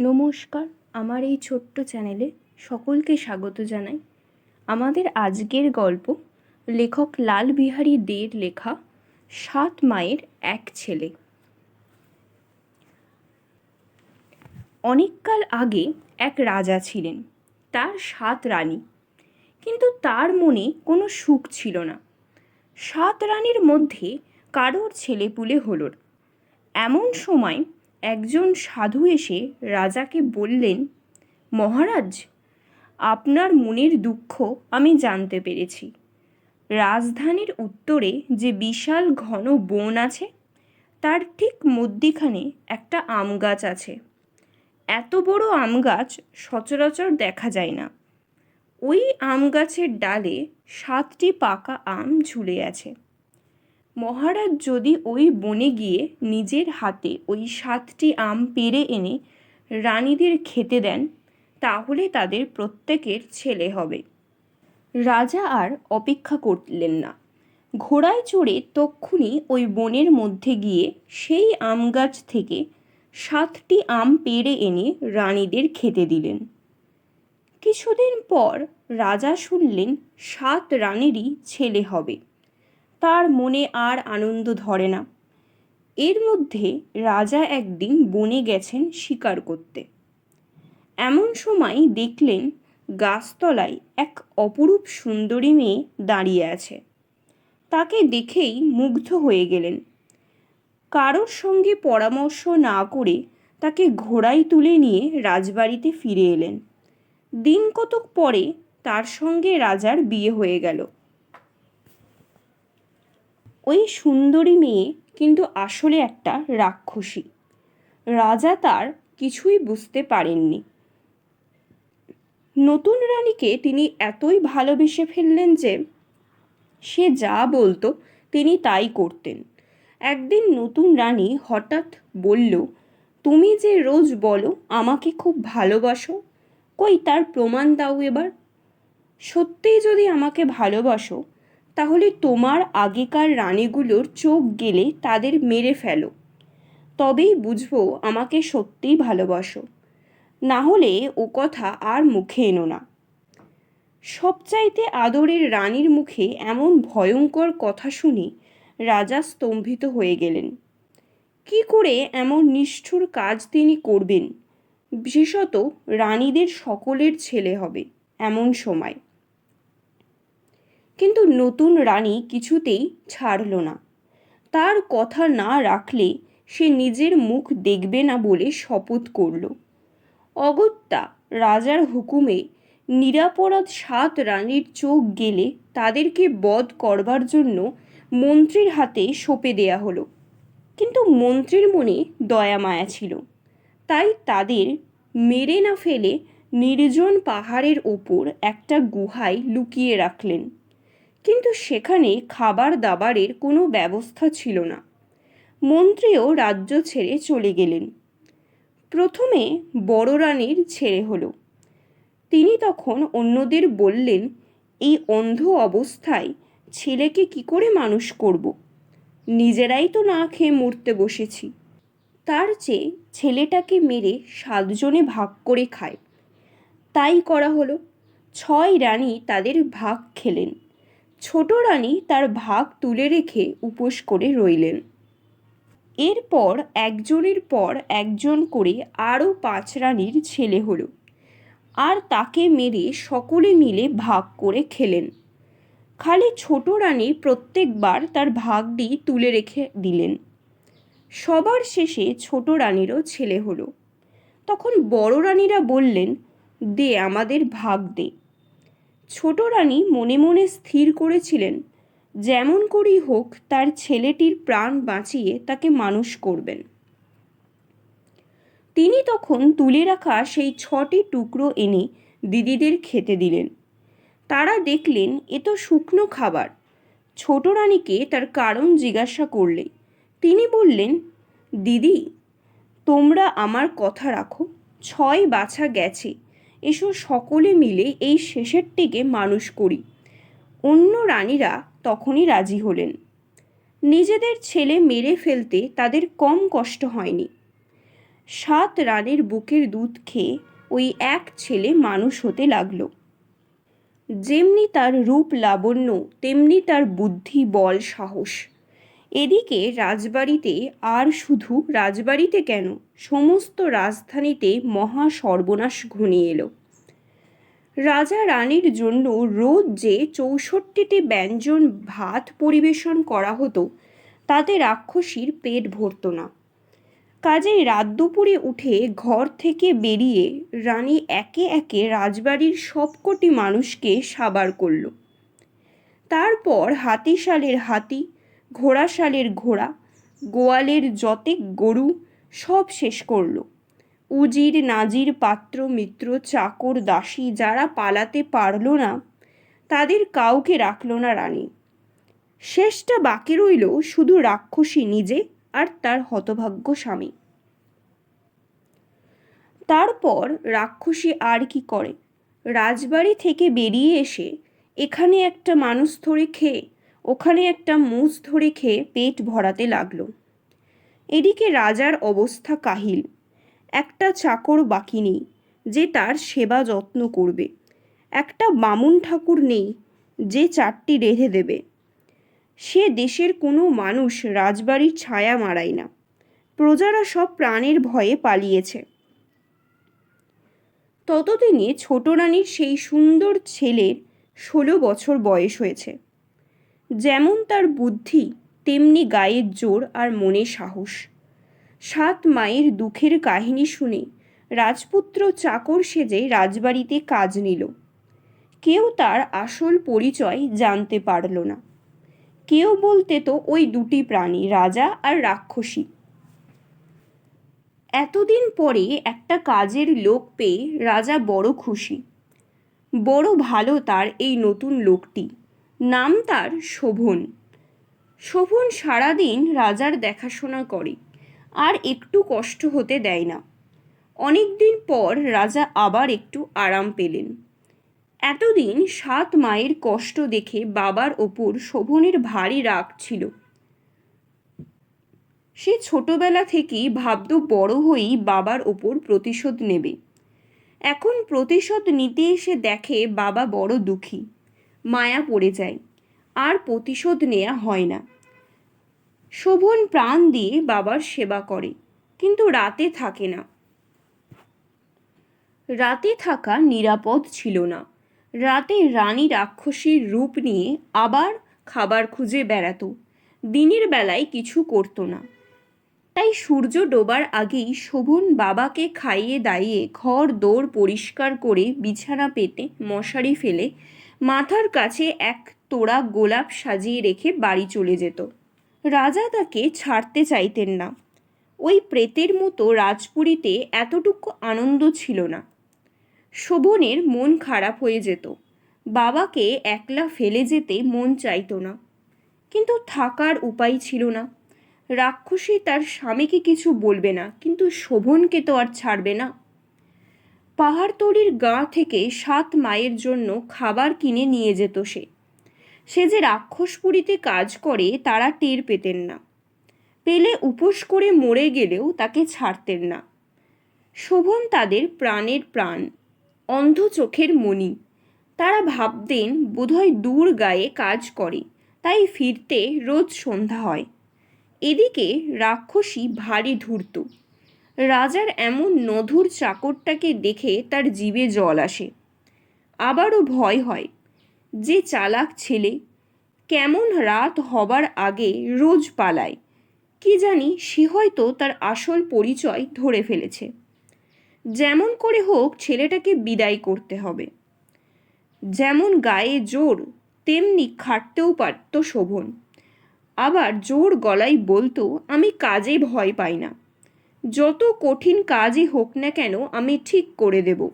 নমস্কার, আমার এই ছোট্ট চ্যানেলে সকলকে স্বাগত জানাই। আমাদের আজকের গল্প লেখক লাল বিহারী দের লেখা সাত মায়ের এক ছেলে। অনেককাল আগে এক রাজা ছিলেন, তার সাত রানী। কিন্তু তার মনে কোনো সুখ ছিল না। সাত রানীর মধ্যে কারোর ছেলেপুলে হলো না। এমন সময় একজন সাধু এসে রাজাকে বললেন, মহারাজ, আপনার মনের দুঃখ আমি জানতে পেরেছি। রাজধানীর উত্তরে যে বিশাল ঘন বন আছে, তার ঠিক মধ্যিখানে একটা আম গাছ আছে। এত বড় আম গাছ সচরাচর দেখা যায় না। ওই আম গাছের ডালে সাতটি পাকা আম ঝুলে আছে। মহারাজ যদি ওই বনে গিয়ে নিজের হাতে ওই সাতটি আম পেড়ে এনে রানীদের খেতে দেন, তাহলে তাদের প্রত্যেকের ছেলে হবে। রাজা আর অপেক্ষা করলেন না। ঘোড়ায় চড়ে তক্ষুনি ওই বনের মধ্যে গিয়ে সেই আম গাছ থেকে সাতটি আম পেড়ে এনে রানীদের খেতে দিলেন। কিছুদিন পর রাজা শুনলেন সাত রানীরই ছেলে হবে। তার মনে আর আনন্দ ধরে না। এর মধ্যে রাজা একদিন বনে গেছেন শিকার করতে। এমন সময় দেখলেন গাছতলায় এক অপরূপ সুন্দরী মেয়ে দাঁড়িয়ে আছে। তাকে দেখেই মুগ্ধ হয়ে গেলেন। কারোর সঙ্গে পরামর্শ না করে তাকে ঘোড়ায় তুলে নিয়ে রাজবাড়িতে ফিরে এলেন। দিন কতক পরে তার সঙ্গে রাজার বিয়ে হয়ে গেল। ওই সুন্দরী মেয়ে কিন্তু আসলে একটা রাক্ষসী। রাজা তার কিছুই বুঝতে পারেননি। নতুন রানীকে তিনি এতই ভালোবেসে ফেললেন যে সে যা বলতো তিনি তাই করতেন। একদিন নতুন রানী হঠাৎ বলল, তুমি যে রোজ বলো আমাকে খুব ভালোবাসো, কই তার প্রমাণ দাও এবার। সত্যিই যদি আমাকে ভালোবাসো তাহলে তোমার আগেকার রানীগুলোর চোখ গেলে তাদের মেরে ফেলো। তবেই বুঝব আমাকে সত্যিই ভালোবাসো। না হলে ও কথা আর মুখে এনো না। সবচাইতে আদরের রানীর মুখে এমন ভয়ঙ্কর কথা শুনে রাজা স্তম্ভিত হয়ে গেলেন। কি করে এমন নিষ্ঠুর কাজ তিনি করবেন? বিশেষত রানীদের সকলের ছেলে হবে এমন সময়। কিন্তু নতুন রানী কিছুতেই ছাড়ল না। তার কথা না রাখলে সে নিজের মুখ দেখবে না বলে শপথ করল। অগত্যা রাজার হুকুমে নিরাপরাধ সাত রানীর চোখ গেলে তাদেরকে বধ করবার জন্য মন্ত্রীর হাতে সঁপে দেয়া হলো। কিন্তু মন্ত্রীর মনে দয়া মায়া ছিল। তাই তাদের মেরে না ফেলে নির্জন পাহাড়ের ওপর একটা গুহায় লুকিয়ে রাখলেন। কিন্তু সেখানে খাবার দাবারের কোনো ব্যবস্থা ছিল না। মন্ত্রীও রাজ্য ছেড়ে চলে গেলেন। প্রথমে বড় রানীর ছেড়ে হলো। তিনি তখন অন্যদের বললেন, এই অন্ধ অবস্থায় ছেলেকে কি করে মানুষ করব? নিজেরাই তো না খেয়ে মরতে বসেছি। তার চেয়ে ছেলেটাকে মেরে সাতজনে ভাগ করে খায়। তাই করা হলো। ছয় রানী তাদের ভাগ খেলেন। ছোট রানী তার ভাগ তুলে রেখে উপোস করে রইলেন। এরপর একজনের পর একজন করে আরও পাঁচ রানীর ছেলে হলো। আর তাকে মেরে সকলে মিলে ভাগ করে খেলেন। খালি ছোট রানী প্রত্যেকবার তার ভাগটি তুলে রেখে দিলেন। সবার শেষে ছোট রানীরও ছেলে হলো। তখন বড় রানীরা বললেন, দে আমাদের ভাগ দে। ছোট রানী মনে মনে স্থির করেছিলেন, যেমন করেই হোক, তার ছেলেটির প্রাণ বাঁচিয়ে তাকে মানুষ করবেন। তিনি তখন তুলে রাখা সেই ছটি টুকরো এনে দিদিদের খেতে দিলেন। তারা দেখলেন, এ তো শুকনো খাবার। ছোট রানীকে তার কারণ জিজ্ঞাসা করলে। তিনি বললেন, দিদি, তোমরা আমার কথা রাখো, ছয় বাছা গেছে এসো সকলে মিলে এই শেষেরটিকে মানুষ করি। অন্য রানীরা তখনই রাজি হলেন। নিজেদের ছেলে মেরে ফেলতে তাদের কম কষ্ট হয়নি। সাত রানের বুকের দুধ খেয়ে ওই এক ছেলে মানুষ হতে লাগল। যেমনি তার রূপ লাবণ্য, তেমনি তার বুদ্ধি, বল, সাহস। এদিকে রাজবাড়িতে আর শুধু রাজবাড়িতে কেন? সমস্ত রাজধানীতে মহা সর্বনাশ ঘনিয়ে এলো। রাজা রানীর জন্য রোজ যে চৌষট্টিটি ব্যঞ্জন ভাত পরিবেশন করা হতো, তাতে রাক্ষসীর পেট ভরত না। কাজেই রাত দুপুরে উঠে ঘর থেকে বেরিয়ে রানী একে একে রাজবাড়ির সবকটি মানুষকে সাবার করল। তারপর হাতিশালের হাতি ঘোড়াশালের ঘোড়া, গোয়ালের যতেক গরু, সব শেষ করল। উজির নাজির পাত্র, মিত্র, চাকর, দাসী যারা পালাতে পারল না, তাদের কাউকে রাখল না রানী। শেষটা বাকি রইল শুধু রাক্ষসী নিজে আর তার হতভাগ্য স্বামী। তারপর রাক্ষসী আর কি করে? রাজবাড়ি থেকে বেরিয়ে এসে এখানে একটা মানুষ ধরে খেয়ে ওখানে একটা মুষ ধরে খেয়ে পেট ভরাতে লাগল। এদিকে রাজার অবস্থা কাহিল। একটা চাকর বাকি নেই, যে তার সেবা যত্ন করবে। একটা বামুন ঠাকুর নেই, যে চারটি রেঁধে দেবে। সে দেশের কোনো মানুষ রাজবাড়ির ছায়া মারায় না। প্রজারা সব প্রাণের ভয়ে পালিয়েছে। ততদিনে ছোট রানীর সেই সুন্দর ছেলের ষোলো বছর বয়স হয়েছে। যেমন তার বুদ্ধি, তেমনি গায়ের জোর আর মনে সাহস। সাত মায়ের দুঃখের কাহিনী শুনে রাজপুত্র চাকর সেজে রাজবাড়িতে কাজ নিল। কেউ তার আসল পরিচয় জানতে পারল না। কেউ বলতে তো ওই দুটি প্রাণী, রাজা আর রাক্ষসী। এতদিন পরে একটা কাজের লোক পেয়ে রাজা বড় খুশি। বড় ভালো তার এই নতুন লোকটি। নাম তার শোভন। শোভন সারাদিন রাজার দেখাশোনা করে, আর একটু কষ্ট হতে দেয় না। অনেক দিন পর রাজা আবার একটু আরাম পেলেন। এতদিন সাত মায়ের কষ্ট দেখে বাবার ওপর শোভনের ভারী রাগ ছিল। সে ছোটবেলা থেকেই ভাবত বড় হয়েই বাবার ওপর প্রতিশোধ নেবে। এখন প্রতিশোধ নিতে এসে দেখে বাবা বড় দুঃখী। মায়া পড়ে যায়, আর প্রতিশোধ নেওয়া হয় না। শোভন প্রাণ দিয়ে বাবার সেবা করে, কিন্তু রাতে থাকে না। রাতে থাকা নিরাপদ ছিল না। রাতে রানী রাক্ষসীর রূপ নিয়ে আবার খাবার খুঁজে বেড়াতো। দিনের বেলায় কিছু করতো না। তাই সূর্য ডোবার আগেই শোভন বাবাকে খাইয়ে দাইয়ে ঘর দৌড় পরিষ্কার করে বিছানা পেতে মশারি ফেলে মাথার কাছে এক তোড়া গোলাপ সাজিয়ে রেখে বাড়ি চলে যেত। রাজা তাকে ছাড়তে চাইতেন না। ওই প্রেতের মতো রাজপুরীতে এতটুকু আনন্দ ছিল না। শোভনের মন খারাপ হয়ে যেত। বাবাকে একলা ফেলে যেতে মন চাইতো না। কিন্তু থাকার উপায় ছিল না। রাক্ষসী তার স্বামীকে কিছু বলবে না, কিন্তু শোভনকে তো আর ছাড়বে না। পাহাড়তলির গা থেকে সাত মায়ের জন্য খাবার কিনে নিয়ে যেত সে। সে যে রাক্ষসপুরীতে কাজ করে, তারা টের পেতেন না। পেলে উপোস করে মরে গেলেও তাকে ছাড়তেন না। শোভন তাদের প্রাণের প্রাণ, অন্ধ চোখের মণি। তারা ভাবতেন, বোধহয় দূর গায়ে কাজ করে, তাই ফিরতে রোজ সন্ধ্যা হয়। এদিকে রাক্ষসী ভারী ধূর্ত। রাজার এমন নধুর চাকরটাকে দেখে তার জীবে জল আসে। আবারও ভয় হয়, যে চালাক ছেলে কেমন রাত হবার আগে রোজ পালায়, কি জানি সে হয়তো তার আসল পরিচয় ধরে ফেলেছে। যেমন করে হোক ছেলেটাকে বিদায় করতে হবে। যেমন গায়ে জোর, তেমনি খাটতেও পারত শোভন। আবার জোর গলায় বলতো, আমি কাজে ভয় পাই না। যত কঠিন কাজই হোক না কেন আমি ঠিক করে দেব।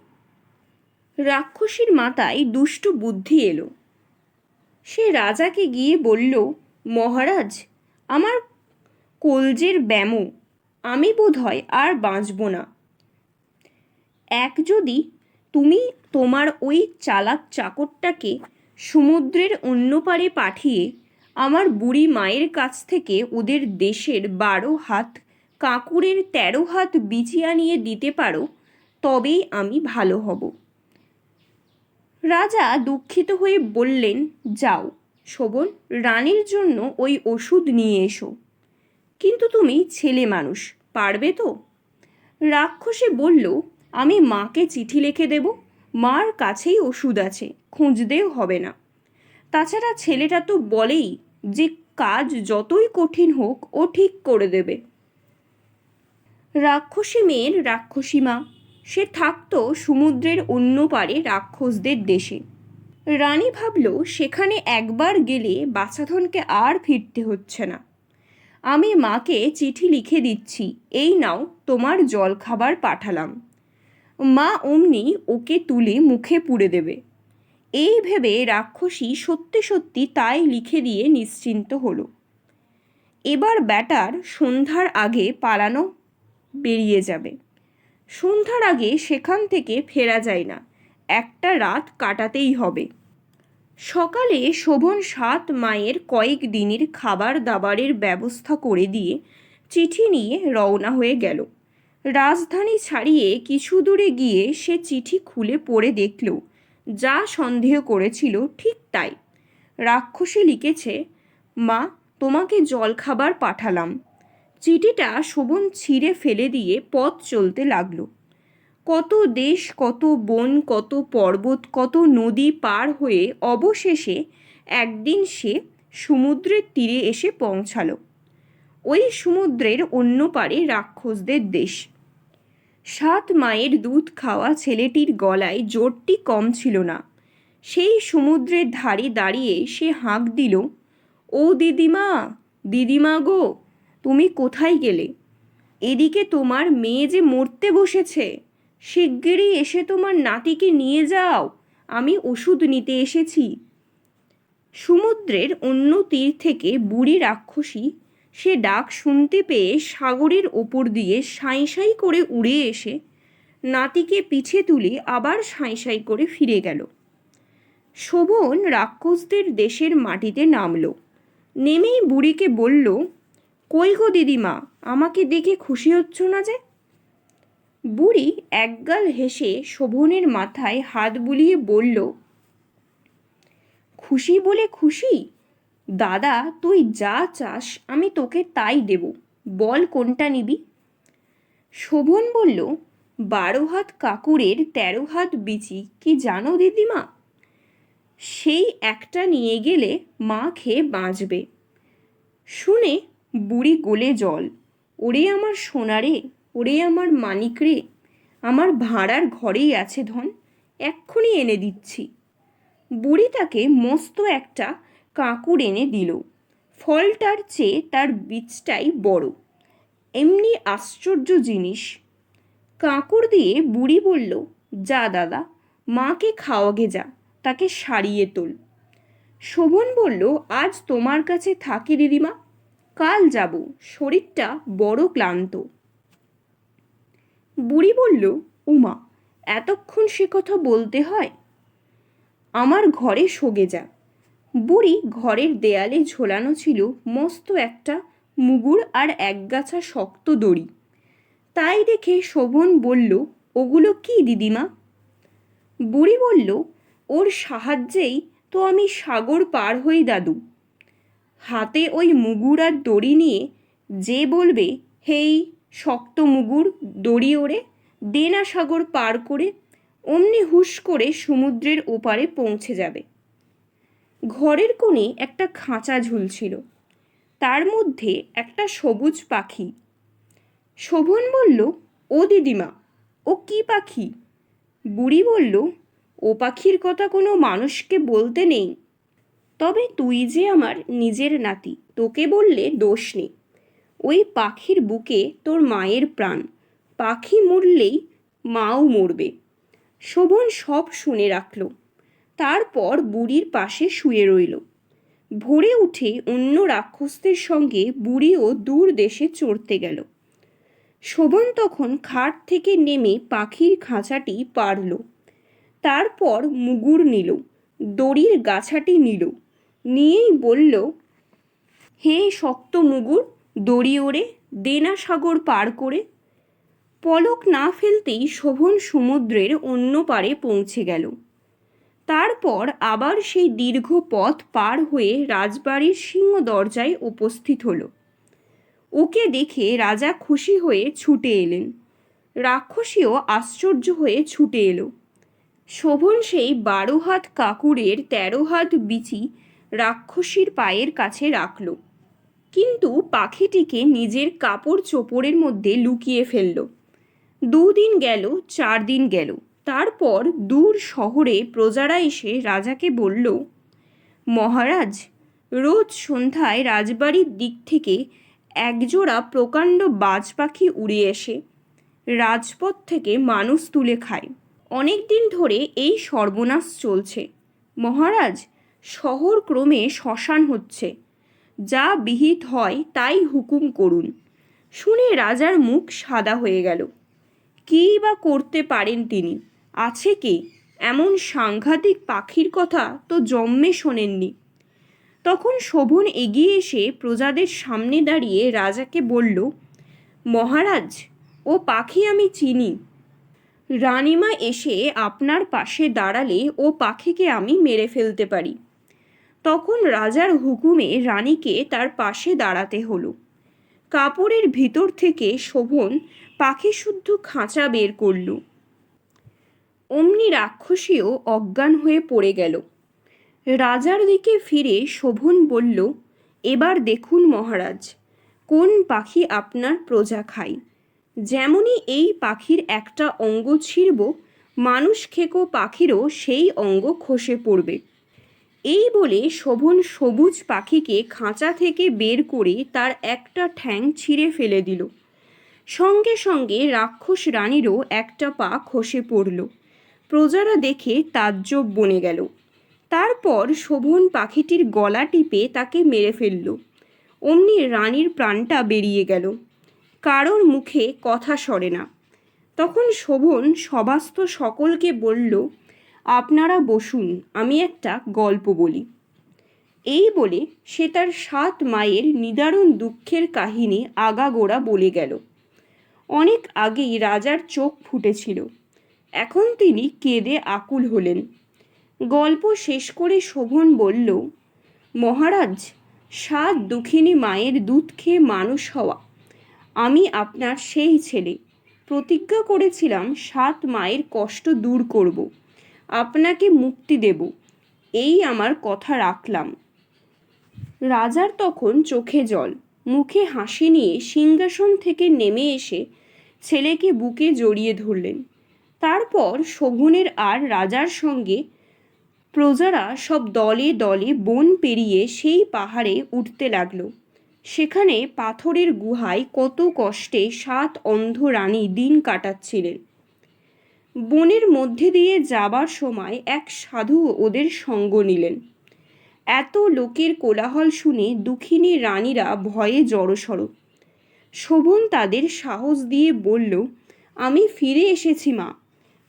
রাক্ষসীর মাথায় দুষ্ট বুদ্ধি এলো। সে রাজাকে গিয়ে বলল, মহারাজ, আমার কলজের ব্যামো, আমি বোধহয় আর বাঁচব না। এক যদি তুমি তোমার ওই চালাক চাকরটাকে সমুদ্রের অন্য পারে পাঠিয়ে আমার বুড়ি মায়ের কাছ থেকে ওদের দেশের বারো হাত কাঁকুরের তেরো হাত বিচি আনিয়ে দিতে পারো, তবেই আমি ভালো হব। রাজা দুঃখিত হয়ে বললেন, যাও শোভন রানীর জন্য ওই ওষুধ নিয়ে এসো। কিন্তু তুমি ছেলে মানুষ, পারবে তো? রাক্ষসে বলল, আমি মাকে চিঠি লিখে দেব, মার কাছেই ওষুধ আছে, খুঁজতেও হবে না। তাছাড়া ছেলেটা তো বলেই যে কাজ যতই কঠিন হোক, ও ঠিক করে দেবে। রাক্ষসী মেয়ের রাক্ষসী মা। সে থাকতো সমুদ্রের অন্য পারে রাক্ষসদের দেশে। রানী ভাবল, সেখানে একবার গেলে বাছাধনকে আর ফিরতে হচ্ছে না। আমি মাকে চিঠি লিখে দিচ্ছি। এই নাও, তোমার জল খাবার পাঠালাম। মা অমনি ওকে তুলে মুখে পুড়ে দেবে এই ভেবে রাক্ষসী সত্যি সত্যি তাই লিখে দিয়ে নিশ্চিন্ত হলো। এবার ব্যাটার সন্ধ্যার আগে পালানো বেরিয়ে যাবে। সন্ধ্যার আগে সেখান থেকে ফেরা যায় না। একটা রাত কাটাতেই হবে। সকালে শোভন সাত মায়ের কয়েক দিনের খাবার দাবারের ব্যবস্থা করে দিয়ে চিঠি নিয়ে রওনা হয়ে গেল। রাজধানী ছাড়িয়ে কিছু দূরে গিয়ে সে চিঠি খুলে পড়ে দেখল, যা সন্দেহ করেছিল ঠিক তাই। রাক্ষসী লিখেছে, মা, তোমাকে জলখাবার পাঠালাম। চিঠিটা শোভন ছিঁড়ে ফেলে দিয়ে পথ চলতে লাগল। কত দেশ, কত বন, কত পর্বত, কত নদী পার হয়ে অবশেষে একদিন সে সমুদ্রের তীরে এসে পৌঁছালো। ওই সমুদ্রের অন্য পারে রাক্ষসদের দেশ। সাত মায়ের দুধ খাওয়া ছেলেটির গলায় জোরটি কম ছিল না। সেই সমুদ্রের ধারে দাঁড়িয়ে সে হাঁক দিল, ও দিদিমা দিদিমা গো তুমি কোথায় গেলে? এদিকে তোমার মেয়ে যে মরতে বসেছে, শিগগিরই এসে তোমার নাতিকে নিয়ে যাও, আমি ওষুধ নিতে এসেছি। সমুদ্রের অন্য তীর থেকে বুড়ি রাক্ষসী, সে ডাক শুনতে পেয়ে সাগরের ওপর দিয়ে সাঁই সাঁই করে উড়ে এসে নাতিকে পিছে তুলে আবার সাঁই সাঁই করে ফিরে গেল। শোভন রাক্ষসদের দেশের মাটিতে নামল। নেমেই বুড়িকে বলল কই গো দিদিমা, আমাকে দেখে খুশি হচ্ছ না যে? বুড়ি একগাল হেসে শোভনের মাথায় হাত বুলিয়ে বলল, খুশি বলে খুশি? দাদা, তুই যা চাস, আমি তোকে তাই দেব। বল কোনটা নিবি? শোভন বলল, বারো হাত কাকুরের তেরো হাত বিচি, কি জানো দিদিমা? সেই একটা নিয়ে গেলে মা খেয়ে বাঁচবে। শুনে বুড়ি গোলে জল। ওরে আমার সোনারে, ওরে আমার মানিক রে, আমার ভাড়ার ঘরেই আছে ধন, এক্ষুনি এনে দিচ্ছি। বুড়ি তাকে মস্ত একটা কাঁকুর এনে দিল। ফলটার চেয়ে তার বীজটাই বড়। এমনি আশ্চর্য জিনিস। কাঁকুর দিয়ে বুড়ি বলল, যা দাদা, মাকে খাওয়াগে যা, তাকে সারিয়ে তোল। শোভন বলল, আজ তোমার কাছে থাকি দিদিমা কাল যাব, শরীরটা বড় ক্লান্ত। বুড়ি বলল, উমা, এতক্ষণ সে কথা বলতে হয়? আমার ঘরে সগে যা। বুড়ি ঘরের দেয়ালে ঝোলানো ছিল মস্ত একটা মুগুর আর একগাছা শক্ত দড়ি। তাই দেখে শোভন বলল, ওগুলো কি দিদিমা? বুড়ি বলল, ওর সাহায্যেই তো আমি সাগর পার হই দাদু। হাতে ওই মুগুর আর দড়ি নিয়ে যে বলবে, হেই, শক্ত মুগুর, দড়ি ওড়ে, দেনা সাগর পার করে, অমনি হুশ করে সমুদ্রের ওপারে পৌঁছে যাবে। ঘরের কোণে একটা খাঁচা ঝুলছিল। তার মধ্যে একটা সবুজ পাখি। শোভন বলল, ও দিদিমা, ও কি পাখি? বুড়ি বলল, ও পাখির কথা কোনো মানুষকে বলতে নেই। তবে তুই যে আমার নিজের নাতি, তোকে বললে দোষ নেই। ওই পাখির বুকে তোর মায়ের প্রাণ, পাখি মরলেই মাও মরবে। শোভন সব শুনে রাখল। তারপর বুড়ির পাশে শুয়ে রইল। ভোরে উঠে অন্য রাক্ষসদের সঙ্গে বুড়িও দূর দেশে চড়তে গেল। শোভন তখন খাট থেকে নেমে পাখির খাঁচাটি পারল তারপর মুগুর নিল, দড়ির গাছাটি নিল। নিয়েই বলল, হে শক্ত মুগুর, দড়ি ওড়ে, দেনা সাগর পার করে, পলক না ফেলতেই শোভন সমুদ্রের অন্য পারে পৌঁছে গেল। তারপর আবার সেই দীর্ঘ পথ পার হয়ে রাজবাড়ির সিংহ দরজায় উপস্থিত হলো। ওকে দেখে রাজা খুশি হয়ে ছুটে এলেন। রাক্ষসীও আশ্চর্য হয়ে ছুটে এলো। শোভন সেই বারো হাত কাকুরের তেরো হাত বিচি রাক্ষসীর পায়ের কাছে রাখল। কিন্তু পাখিটিকে নিজের কাপড় চোপড়ের মধ্যে লুকিয়ে ফেলল। দুদিন গেল চার দিন গেল। তারপর দূর শহরে প্রজারা এসে রাজাকে বলল, মহারাজ, রোজ সন্ধ্যায় রাজবাড়ির দিক থেকে একজোড়া প্রকাণ্ড বাজ পাখি উড়ে এসে রাজপথ থেকে মানুষ তুলে খায়। অনেক দিন ধরে এই সর্বনাশ চলছে। মহারাজ শহর ক্রমে শ্মশান হচ্ছে। যা বিহিত হয় তাই হুকুম করুন। শুনে রাজার মুখ সাদা হয়ে গেল। কী বা করতে পারেন তিনি? আছে কে? এমন সাংঘাতিক পাখির কথা তো জন্মে শোনেননি। তখন শোভন এগিয়ে এসে প্রজাদের সামনে দাঁড়িয়ে রাজাকে বলল, মহারাজ, ও পাখি আমি চিনি। রানিমা এসে আপনার পাশে দাঁড়ালে ও পাখিকে আমি মেরে ফেলতে পারি। তখন রাজার হুকুমে রানীকে তার পাশে দাঁড়াতে হলো। কাপড়ের ভিতর থেকে শোভন পাখি শুদ্ধ খাঁচা বের করল। অমনি রাক্ষসীও অজ্ঞান হয়ে পড়ে গেল। রাজার দিকে ফিরে শোভন বলল, এবার দেখুন মহারাজ, কোন পাখি আপনার প্রজা খায়? যেমনই এই পাখির একটা অঙ্গ ছিঁড়ব, মানুষ খেকো পাখিরও সেই অঙ্গ খসে পড়বে। এই বলে শোভন সবুজ পাখিকে খাঁচা থেকে বের করে তার একটা ঠ্যাং ছিঁড়ে ফেলে দিল। সঙ্গে সঙ্গে রাক্ষস রানীরও একটা পা খসে পড়ল। প্রজারা দেখে তাজ্জব বনে গেল। তারপর শোভন পাখিটির গলা টিপে তাকে মেরে ফেলল। অমনি রানীর প্রাণটা বেরিয়ে গেল। কারোর মুখে কথা সরে না। তখন শোভন সবাস্ত সকলকে বলল আপনারা বসুন, আমি একটা গল্প বলি। এই বলে সে তার সাত মায়ের নিদারুণ দুঃখের কাহিনী আগাগোড়া বলে গেল। অনেক আগেই রাজার চোখ ফুটেছিল। এখন তিনি কেঁদে আকুল হলেন। গল্প শেষ করে শোভন বলল, মহারাজ, সাত দুঃখিনী মায়ের দুধ খেয়ে মানুষ হওয়া। আমি আপনার সেই ছেলে। প্রতিজ্ঞা করেছিলাম সাত মায়ের কষ্ট দূর করব। আপনাকে মুক্তি দেব। এই আমার কথা রাখলাম। রাজার তখন চোখে জল, মুখে হাসি নিয়ে সিংহাসন থেকে নেমে এসে ছেলেকে বুকে জড়িয়ে ধরলেন। তারপর শোভনের আর রাজার সঙ্গে প্রজারা সব দলে দলে বন পেরিয়ে সেই পাহাড়ে উঠতে লাগল। সেখানে পাথরের গুহায় কত কষ্টে সাত অন্ধ রানী দিন কাটাচ্ছিলেন। বনের মধ্যে দিয়ে যাবার সময় এক সাধু ওদের সঙ্গ নিলেন। এত লোকের কোলাহল শুনে দুঃখিনী রানীরা ভয়ে জড়সড়। শোভন তাদের সাহস দিয়ে বলল, আমি ফিরে এসেছি মা,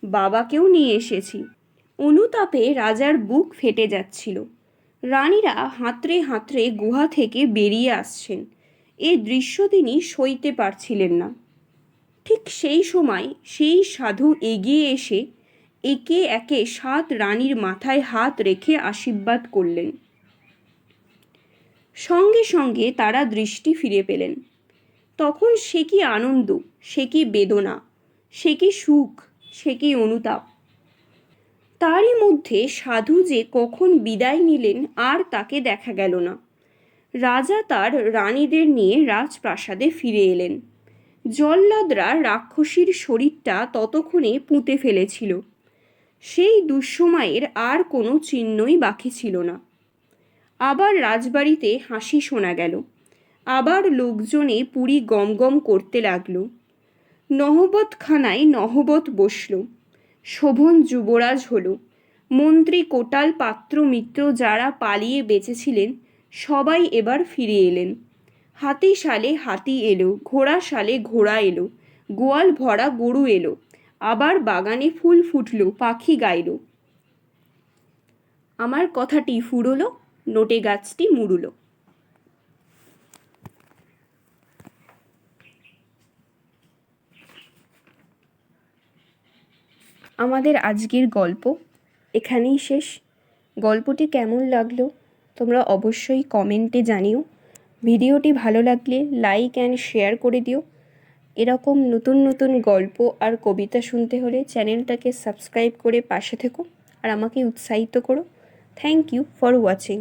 বাবাকেও নিয়ে এসেছি। অনুতাপে রাজার বুক ফেটে যাচ্ছিল। রানীরা হাতড়ে হাতড়ে গুহা থেকে বেরিয়ে আসছেন। এ দৃশ্য তিনি সইতে পারছিলেন না। ঠিক সেই সময় সেই সাধু এগিয়ে এসে একে একে সাত রানীর মাথায় হাত রেখে আশীর্বাদ করলেন। সঙ্গে সঙ্গে তারা দৃষ্টি ফিরে পেলেন। তখন সে কি আনন্দ, সে কি বেদনা, সে কি সুখ, সে কি অনুতাপ। তারই মধ্যে সাধু যে কখন বিদায় নিলেন আর তাকে দেখা গেল না। রাজা তার রানীদের নিয়ে রাজপ্রাসাদে ফিরে এলেন। জল্লাদরা রাক্ষসীর শরীরটা ততক্ষণে পুঁতে ফেলেছিল। সেই দুঃসময়ের আর কোনো চিহ্নই বাকি ছিল না। আবার রাজবাড়িতে হাসি শোনা গেল। আবার লোকজনে পুরী গম গম করতে লাগল। নহবতখানায় নহবত বসল। শোভন যুবরাজ হল। মন্ত্রী কোটাল পাত্র মিত্র যারা পালিয়ে বেঁচেছিলেন, সবাই এবার ফিরে এলেন। হাতি সালে হাতি এলো, ঘোড়া সালে ঘোড়া এলো, গোয়াল ভরা গরু এলো, আবার বাগানে ফুল ফুটল, পাখি গাইল। আমার কথাটি ফুরলো, নোটে গাছটি মুড়ল। আমাদের আজকের গল্প এখানেই শেষ। গল্পটি কেমন লাগল তোমরা অবশ্যই কমেন্টে জানিও। ভিডিওটি ভালো লাগলে লাইক অ্যান্ড শেয়ার করে দিও। এরকম নতুন নতুন গল্প আর কবিতা শুনতে হলে চ্যানেলটাকে সাবস্ক্রাইব করে পাশে থেকো আর আমাকে উৎসাহিত করো। Thank you for watching